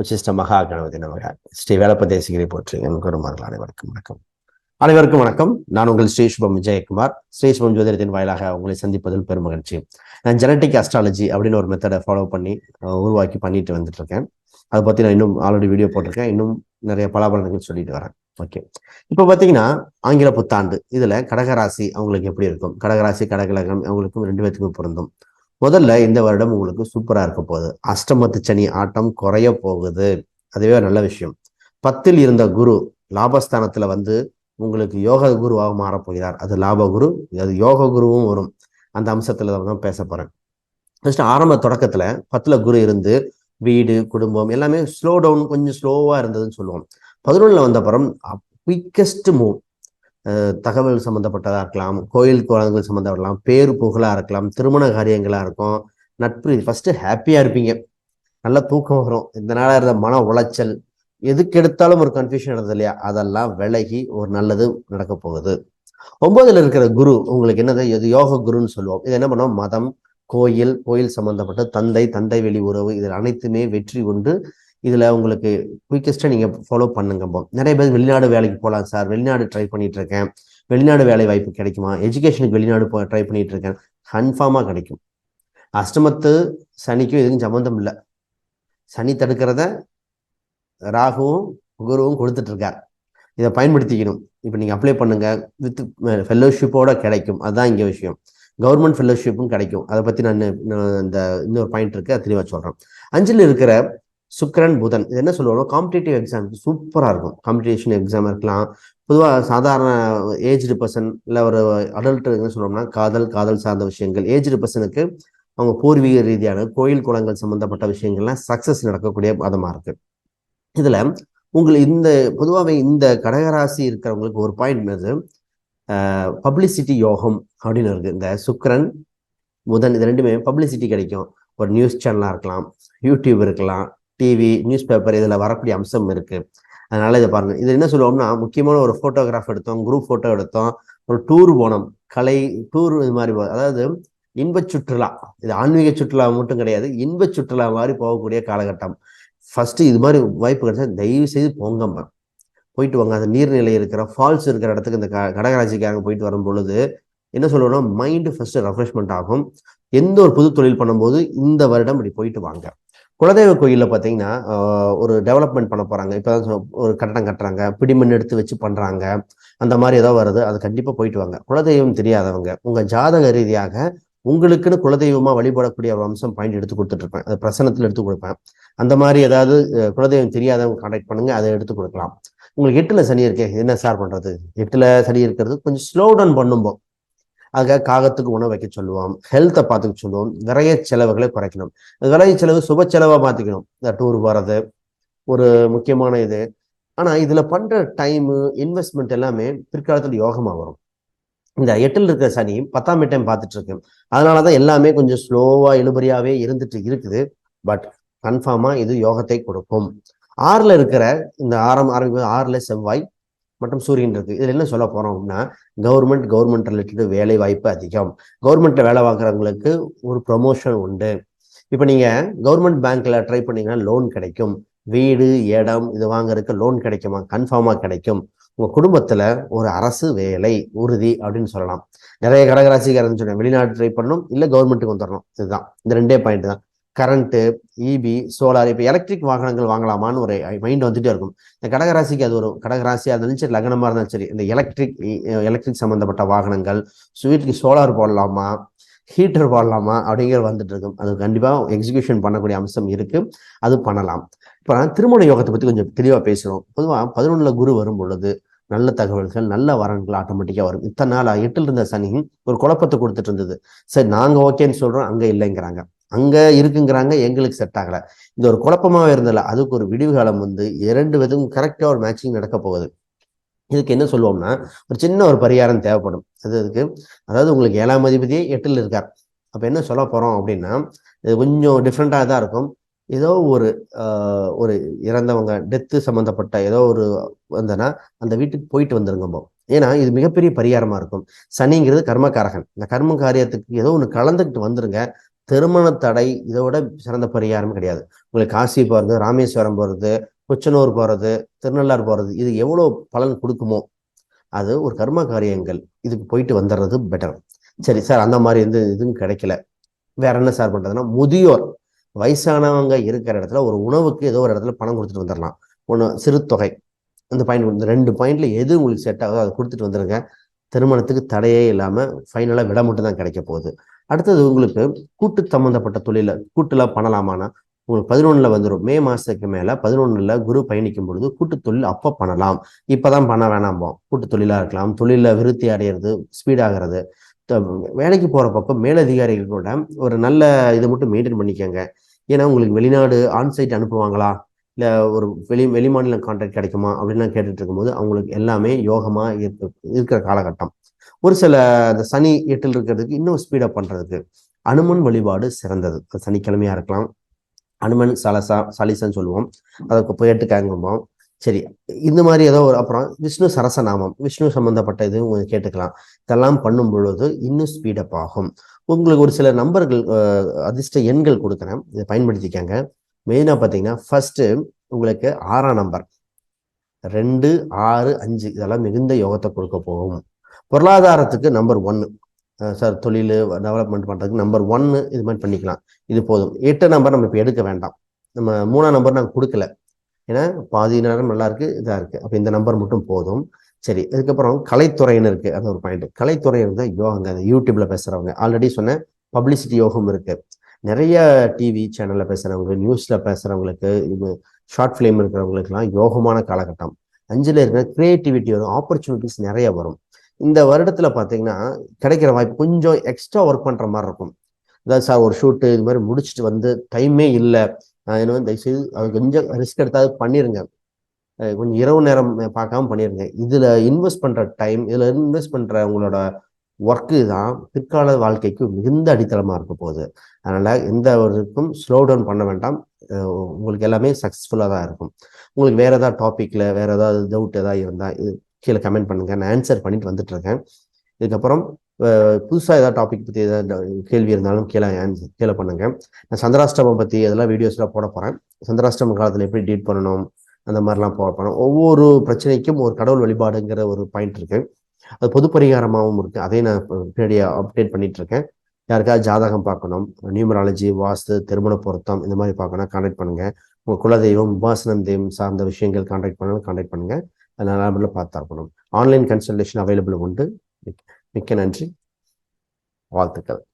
உச்சிஷ்ட மகா கணபதி நமக ஸ்ரீ வேலப்பதேசிகிரி போற்றி என் குருமார்கள் அனைவருக்கும் வணக்கம். அனைவருக்கும் வணக்கம். நான் உங்கள் ஸ்ரீ சுபம் விஜயகுமார். ஸ்ரீ சுபம் ஜோதிடத்தின் வாயிலாக உங்களை சந்திப்பதில் பெரும் மகிழ்ச்சி. நான் ஜெனட்டிக் அஸ்ட்ராலஜி அப்படின்னு ஒரு மெத்தடை ஃபாலோ பண்ணி உருவாக்கி பண்ணிட்டு வந்துட்டு இருக்கேன் அதை பத்தி நான் இன்னும் ஆல்ரெடி வீடியோ போட்டிருக்கேன். இன்னும் நிறைய பலாபலன்கள் சொல்லிட்டு வரேன். ஓகே இப்போ பார்த்தீங்கன்னா ஆங்கில புத்தாண்டு. இதுல கடகராசி அவங்களுக்கு எப்படி இருக்கும்? கடகராசி கடகலகம் அவங்களுக்கும் ரெண்டு பேத்துக்கும் பொருந்தும். முதல்ல இந்த வருடம் உங்களுக்கு சூப்பராக இருக்க போகுது. அஷ்டமத்து சனி ஆட்டம் குறைய போகுது. அதுவே ஒரு நல்ல விஷயம். பத்தில் இருந்த குரு லாபஸ்தானத்தில் வந்து உங்களுக்கு யோக குருவாக மாறப் போகிறார். அது லாப குரு அது யோக குருவும் வரும். அந்த அம்சத்தில் தான் பேச போகிறேன் ஃபஸ்ட்டு ஆரம்ப தொடக்கத்தில் பத்தில் குரு இருந்து வீடு குடும்பம் எல்லாமே ஸ்லோ டவுன் கொஞ்சம் ஸ்லோவாக இருந்ததுன்னு சொல்லுவோம். பதினொன்றில் வந்த அப்புறம் குயிக்கஸ்ட் மூவ் தகவல் சம்மந்தப்பட்டதாக இருக்கலாம் கோயில் குழந்தைகள் சம்மந்தப்படலாம் பேர் பேரு புகழா இருக்கலாம் திருமண காரியங்களா இருக்கும் நட்பு ஃபஸ்ட்டு ஹாப்பியா இருப்பீங்க. நல்ல தூக்கம் வரும். இந்த நாளாக இருந்த மன உளைச்சல் எதுக்கு எடுத்தாலும் ஒரு கன்ஃபியூஷன் இருந்தது இல்லையா? அதெல்லாம் விலகி ஒரு நல்லது நடக்க போகுது. ஒன்பதுல இருக்கிற குரு உங்களுக்கு என்னது? இது யோக குருன்னு சொல்லுவோம். இது என்ன பண்ணுவோம் மதம் கோயில் கோயில் சம்பந்தப்பட்ட தந்தை தந்தை வெளி உறவு இதில் அனைத்துமே வெற்றி கொண்டு இதில் உங்களுக்கு குயிக்கஸ்ட்டாக நீங்கள் ஃபாலோ பண்ணுங்க நிறைய பேர் வெளிநாடு வேலைக்கு போகலாம் சார் வெளிநாடு ட்ரை பண்ணிட்டு இருக்கேன் வெளிநாடு வேலை வாய்ப்பு கிடைக்குமா? எஜுகேஷனுக்கு வெளிநாடு போ ட்ரை பண்ணிட்டு இருக்கேன் கன்ஃபார்மாக கிடைக்கும். அஷ்டமத்து சனிக்கும் எதுவும் சம்மந்தம் இல்லை. சனி தடுக்கிறத ராகுவும் குருவும் கொடுத்துட்ருக்கார் இதை பயன்படுத்திக்கணும். இப்போ நீங்கள் அப்ளை பண்ணுங்கள் வித் ஃபெல்லோஷிப்போட uh, கிடைக்கும். அதுதான் இங்கே விஷயம். கவர்மெண்ட் ஃபெல்லோஷிப்பும் கிடைக்கும். அதை பற்றி நான் இந்த இன்னொரு பாயிண்ட் இருக்குது தெளிவாக சொல்கிறேன் அஞ்சில் இருக்கிற சுக்கரன் புதன். இது என்ன சொல்லுவாங்க காம்படிட்டிவ் எக்ஸாம் சூப்பராக இருக்கும். காம்படிஷன் எக்ஸாம் இருக்கலாம். பொதுவாக சாதாரண ஏஜ்டு பர்சன் இல்லை ஒரு அடல்ட் என்ன சொல்றோம்னா காதல் காதல் சார்ந்த விஷயங்கள். ஏஜ்டு பர்சனுக்கு அவங்க பூர்வீக ரீதியான கோயில் குளங்கள் சம்மந்தப்பட்ட விஷயங்கள்லாம் சக்ஸஸ் நடக்கக்கூடிய மதமாக இருக்குது இதில் உங்களுக்கு இந்த பொதுவாகவே இந்த கடகராசி இருக்கிறவங்களுக்கு ஒரு பாயிண்ட் என்னது? பப்ளிசிட்டி யோகம் அப்படின்னு இருக்குது இந்த சுக்கரன் புதன் இது ரெண்டுமே பப்ளிசிட்டி கிடைக்கும். ஒரு நியூஸ் சேனலாக இருக்கலாம். யூடியூப் இருக்கலாம். டிவி நியூஸ் பேப்பர் இதில் வரக்கூடிய அம்சம் இருக்குது அதனால் இதை பாருங்கள் இது என்ன சொல்லுவோம்னா முக்கியமான ஒரு ஃபோட்டோகிராஃப் எடுத்தோம் குரூப் ஃபோட்டோ எடுத்தோம் ஒரு டூர் போனோம். கலை டூர் இது மாதிரி போ- அதாவது இன்பச் சுற்றுலா. இது ஆன்மீக சுற்றுலா மட்டும் கிடையாது இன்பச் சுற்றுலா மாதிரி போகக்கூடிய காலகட்டம். ஃபஸ்ட்டு இது மாதிரி வாய்ப்பு கிடைச்சா தயவு செய்து போங்கம்மா போயிட்டு வாங்க. அந்த நீர்நிலை இருக்கிற ஃபால்ஸ் இருக்கிற இடத்துக்கு இந்த க- கடகராசிக்காரங்க போயிட்டு வரும் பொழுது என்ன சொல்லுவோம்னா மைண்டு ஃபஸ்ட்டு ரெஃப்ரெஷ்மெண்ட் ஆகும். எந்த ஒரு புது தொழில் பண்ணும்போது இந்த வருடம் இப்படி போயிட்டு வாங்க. குலதெய்வ கோயிலில் பார்த்தீங்கன்னா ஒரு டெவலப்மெண்ட் பண்ண போகிறாங்க இப்பதான் சொ- ஒரு கட்டடம் கட்டுறாங்க பிடிமண் எடுத்து வச்சு பண்ணுறாங்க அந்த மாதிரி ஏதோ வருது அது கண்டிப்பாக போயிட்டு வாங்க. குலதெய்வம் தெரியாதவங்க உங்கள் ஜாதக ரீதியாக உங்களுக்குன்னு குலதெய்வமாக வழிபடக்கூடிய ஒரு அம்சம் பாயிண்ட் எடுத்து கொடுத்துட்ருப்பேன். அது பிரசனத்தில் எடுத்து கொடுப்பேன். அந்த மாதிரி ஏதாவது குலதெய்வம் தெரியாதவங்க கான்டாக்ட் பண்ணுங்க அதை எடுத்து கொடுக்கலாம். உங்களுக்கு எட்டில் சனி இருக்கே என்ன சார் பண்ணுறது எட்டில் சனி இருக்கிறது கொஞ்சம் ஸ்லோ டவுன் பண்ணும்போது ஆக காகத்துக்கு உணவு வைக்க சொல்லுவோம். ஹெல்த்தை பார்த்துக்க சொல்லுவோம். விரைய செலவுகளை குறைக்கணும். விரைய செலவு சுப செலவாக மாற்றிக்கணும் இந்த டூர் போகிறது ஒரு முக்கியமான இது. ஆனால் இதில் பண்ணுற டைமு இன்வெஸ்ட்மெண்ட் எல்லாமே பிற்காலத்தில் யோகமாக வரும். இந்த எட்டில் இருக்கிற சனி பத்தாம் டைம் பார்த்துட்டு இருக்கு. அதனாலதான் எல்லாமே கொஞ்சம் ஸ்லோவாக இழுபறியாகவே இருந்துட்டு இருக்குது. பட் கன்ஃபார்மாக இது யோகத்தை கொடுக்கும். ஆறில் இருக்கிற இந்த ஆரம் ஆரம்பிக்கும் ஆறில் செவ்வாய் மற்றும் சூரியன் இருக்கு. இதுல என்ன சொல்ல போறோம் அப்படின்னா கவர்மெண்ட் கவர்மெண்ட் ரிலேட்டட் வேலை வாய்ப்பு அதிகம் கவர்மெண்ட்ல வேலை வாங்குறவங்களுக்கு ஒரு ப்ரொமோஷன் உண்டு. இப்போ நீங்க கவர்மெண்ட் பேங்க்ல ட்ரை பண்ணீங்கன்னா லோன் கிடைக்கும். வீடு இடம் இது வாங்குறதுக்கு லோன் கிடைக்குமா? கன்ஃபார்மா கிடைக்கும். உங்க குடும்பத்துல ஒரு அரசு வேலை உறுதி அப்படின்னு சொல்லலாம். நிறைய கடகராசிக்காரன்னு சொன்னேன். வெளிநாடு ட்ரை பண்ணணும் இல்ல கவர்மெண்ட்டுக்கு வந்துடணும் இதுதான். இந்த ரெண்டே பாயிண்ட் தான். கரண்ட்டு இபி சோலார் இப்போ எலக்ட்ரிக் வாகனங்கள் வாங்கலாமான்னு ஒரு மைண்ட் வந்துட்டே இருக்கும். இந்த கடகராசிக்கு அது ஒரு கடகராசியாக இருந்தாலும் சரி லக்னமாக இருந்தாலும் சரி இந்த எலக்ட்ரிக் எலக்ட்ரிக் சம்மந்தப்பட்ட வாகனங்கள் ஸோ வீட்டுக்கு சோலார் போடலாமா ஹீட்டர் போடலாமா அப்படிங்கிற வந்துட்டு இருக்கும். அது கண்டிப்பாக எக்ஸிகியூஷன் பண்ணக்கூடிய அம்சம் இருக்குது அது பண்ணலாம். இப்போ திருமண யோகத்தை பற்றி கொஞ்சம் தெளிவாக பேசுகிறோம் பொதுவாக பதினொன்றில் குரு வரும் பொழுது நல்ல தகவல்கள் நல்ல வரன்கள் ஆட்டோமேட்டிக்காக வரும். இத்தனை நாள் எட்டில் இருந்த சனி ஒரு குழப்பத்தை கொடுத்துட்டு இருந்தது. சரி நாங்கள் ஓகேன்னு சொல்கிறோம் அங்கே இல்லைங்கிறாங்க. அங்க இருக்குங்கிறாங்க எங்களுக்கு செட் ஆகலை. இந்த ஒரு குழப்பமாவே இருந்ததில்ல அதுக்கு ஒரு விடிவு காலம் வந்து இரண்டு விதமும் கரெக்டா ஒரு மேட்சிங் நடக்க போகுது. இதுக்கு என்ன சொல்லுவோம்னா ஒரு சின்ன ஒரு பரிகாரம் தேவைப்படும். அது அதுக்கு அதாவது உங்களுக்கு ஏழாம் அதிபதியே எட்டில் இருக்கார். அப்ப என்ன சொல்ல போறோம் அப்படின்னா இது கொஞ்சம் டிஃப்ரெண்ட்டாக தான் இருக்கும். ஏதோ ஒரு ஆஹ், ஒரு இறந்தவங்க டெத்து சம்மந்தப்பட்ட ஏதோ ஒரு வந்தனா அந்த வீட்டுக்கு போயிட்டு வந்துருங்கம்போ ஏன்னா இது மிகப்பெரிய பரிகாரமா இருக்கும். சனிங்கிறது கர்மகாரகன் இந்த கர்ம காரியத்துக்கு ஏதோ ஒன்று கலந்துக்கிட்டு வந்துருங்க. திருமண தடை இதை விட சிறந்த பரிகாரம் கிடையாது. உங்களுக்கு காசி போகிறது ராமேஸ்வரம் போகிறது குச்சனூர் போகிறது திருநள்ளார் போகிறது இது எவ்வளோ பலன் கொடுக்குமோ அது ஒரு கர்ம காரியங்கள். இதுக்கு போயிட்டு வந்துடுறது பெட்டர் சரி சார் அந்த மாதிரி எந்த இதுவும் கிடைக்கல. வேற என்ன சார் பண்ணுறதுன்னா முதியோர் வயசானவங்க இருக்கிற இடத்துல ஒரு உணவுக்கு ஏதோ ஒரு இடத்துல பணம் கொடுத்துட்டு வந்துடலாம். ஒன்று சிறு தொகை. அந்த பாயிண்ட் இந்த ரெண்டு பாயிண்ட்ல எது உங்களுக்கு செட் ஆகுதோ அதை கொடுத்துட்டு வந்துருங்க. திருமணத்துக்கு தடையே இல்லாமல் ஃபைனலாக விட மட்டும் தான் கிடைக்க போகுது. அடுத்தது உங்களுக்கு கூட்டு சம்மந்தப்பட்ட தொழில கூட்டுலாம் பண்ணலாமான்னா உங்களுக்கு பதினொன்றில் வந்துடும் மே மாதத்துக்கு மேலே பதினொன்றில் குரு பயணிக்கும் பொழுது கூட்டு தொழில் அப்போ பண்ணலாம். இப்போ தான் பண்ண வேணாம்போம் கூட்டு தொழிலாக இருக்கலாம். தொழிலில் விருத்தி அடையிறது ஸ்பீடாகிறது வேலைக்கு போற பக்கம் மேலதிகாரிகள் கூட ஒரு நல்ல இதை மட்டும் மெயின்டைன் பண்ணிக்கோங்க. ஏன்னா உங்களுக்கு வெளிநாடு ஆன்சைட் அனுப்புவாங்களா? இல்லை ஒரு வெளி வெளிமாநிலம் கான்ட்ராக்ட் கிடைக்குமா? அப்படின்லாம் கேட்டுட்டு இருக்கும்போது அவங்களுக்கு எல்லாமே யோகமாக இருக்க இருக்கிற காலகட்டம். ஒரு சில அந்த சனி எட்டில் இருக்கிறதுக்கு இன்னும் ஸ்பீடப் பண்ணுறதுக்கு அனுமன் வழிபாடு சிறந்தது. சனிக்கிழமையா இருக்கலாம். அனுமன் சலசா சலிசன்னு சொல்லுவோம். அதற்கு போயிட்டு கேங்கும்போம் சரி இந்த மாதிரி ஏதோ ஒரு அப்புறம் விஷ்ணு சரசநாமம் விஷ்ணு சம்பந்தப்பட்ட இதுவும் கேட்டுக்கலாம். இதெல்லாம் பண்ணும் பொழுது இன்னும் ஸ்பீடப் ஆகும். உங்களுக்கு ஒரு சில நம்பர்கள் அதிர்ஷ்ட எண்கள் கொடுக்குறேன். இதை பயன்படுத்திக்கங்க. மெயினாக பார்த்தீங்கன்னா ஃபர்ஸ்ட் உங்களுக்கு ஆறாம் நம்பர் ரெண்டு ஆறு அஞ்சு இதெல்லாம் மிகுந்த யோகத்தை கொடுக்க போகும். பொருளாதாரத்துக்கு நம்பர் ஒன்னு சார் தொழில் டெவலப்மெண்ட் பண்ணுறதுக்கு நம்பர் ஒன்னு இது மாதிரி பண்ணிக்கலாம். இது போதும். எட்டு நம்பர் நம்ம இப்போ எடுக்க வேண்டாம். நம்ம மூணாம் நம்பர் நாங்கள் கொடுக்கல. ஏன்னா பாதி நேரம் நல்லாயிருக்கு இதாக இருக்குது அப்போ இந்த நம்பர் மட்டும் போதும். சரி அதுக்கப்புறம் கலைத்துறைன்னு இருக்குது அது ஒரு பாயிண்ட் கலைத்துறையினர் இருந்தால் யோகங்க. அந்த யூடியூப்ல பேசுகிறவங்க ஆல்ரெடி சொன்ன பப்ளிசிட்டி யோகம் இருக்குது நிறைய டிவி சேனலில் பேசுகிறவங்க நியூஸில் பேசுகிறவங்களுக்கு இது ஷார்ட் ஃபிலிம் இருக்கிறவங்களுக்குலாம் யோகமான காலகட்டம். அஞ்சில் இருக்கிற க்ரியேட்டிவிட்டி வரும். ஆப்பர்ச்சுனிட்டிஸ் நிறைய வரும். இந்த வருடத்துல பாத்தீங்கன்னா கிடைக்கிற வாய்ப்பு கொஞ்சம் எக்ஸ்ட்ரா ஒர்க் பண்ற மாதிரி இருக்கும். அதாவது சார் ஒரு ஷூட்டு இது மாதிரி முடிச்சுட்டு வந்து டைமே இல்லை. என்ன தயவுசெய்து அது கொஞ்சம் ரிஸ்க் எடுத்தாவது பண்ணிருங்க. கொஞ்சம் இரவு நேரம் பார்க்காம பண்ணிருங்க. இதுல இன்வெஸ்ட் பண்ற டைம் இதுல இன்வெஸ்ட் பண்ற உங்களோட ஒர்க்கு தான் பிற்கால வாழ்க்கைக்கு மிகுந்த அடித்தளமா இருக்க போகுது. அதனால எந்த ஒருக்கும் ஸ்லோ டவுன் பண்ண வேண்டாம். உங்களுக்கு எல்லாமே சக்ஸஸ்ஃபுல்லாக தான் இருக்கும். உங்களுக்கு வேற ஏதாவது டாபிக்ல வேற ஏதாவது டவுட் ஏதாவது இருந்தால் இது கீழே கமெண்ட் பண்ணுங்கள் நான் ஆன்சர் பண்ணிட்டு வந்துட்டுருக்கேன். இதுக்கப்புறம் புதுசாக ஏதாவது டாபிக் பற்றி ஏதாவது கேள்வி இருந்தாலும் கீழே ஆன்சர் கீழே பண்ணுங்கள் நான் சந்திராஷ்டமம் பற்றி அதெல்லாம் வீடியோஸ்லாம் போட போகிறேன் சந்திராஷ்டம காலத்தில் எப்படி டீட் பண்ணணும் அந்த மாதிரிலாம் போட போகிறோம் ஒவ்வொரு பிரச்சனைக்கும் ஒரு கடவுள் வழிபாடுங்கிற ஒரு பாயிண்ட் இருக்குது அது பொது பரிகாரமாகவும் இருக்குது அதையும் நான் பின்னாடியாக அப்டேட் பண்ணிட்டு இருக்கேன் யாருக்காவது ஜாதகம் பார்க்கணும் நியூமராலஜி வாஸ்து திருமண பொருத்தம் இந்த மாதிரி பார்க்கணும் கான்டாக்ட் பண்ணுங்கள் உங்கள் குலதெய்வம் உபாசனம் தெய்வம் சார்ந்த விஷயங்கள் கான்டாக்ட் பண்ணாலும் கான்டாக்ட் பண்ணுங்கள் நல்ல பார்த்தாகணும். ஆன்லைன் கன்சல்டேஷன் அவைலபிள் உண்டு. மிக்க நன்றி. வாழ்த்துக்கள்.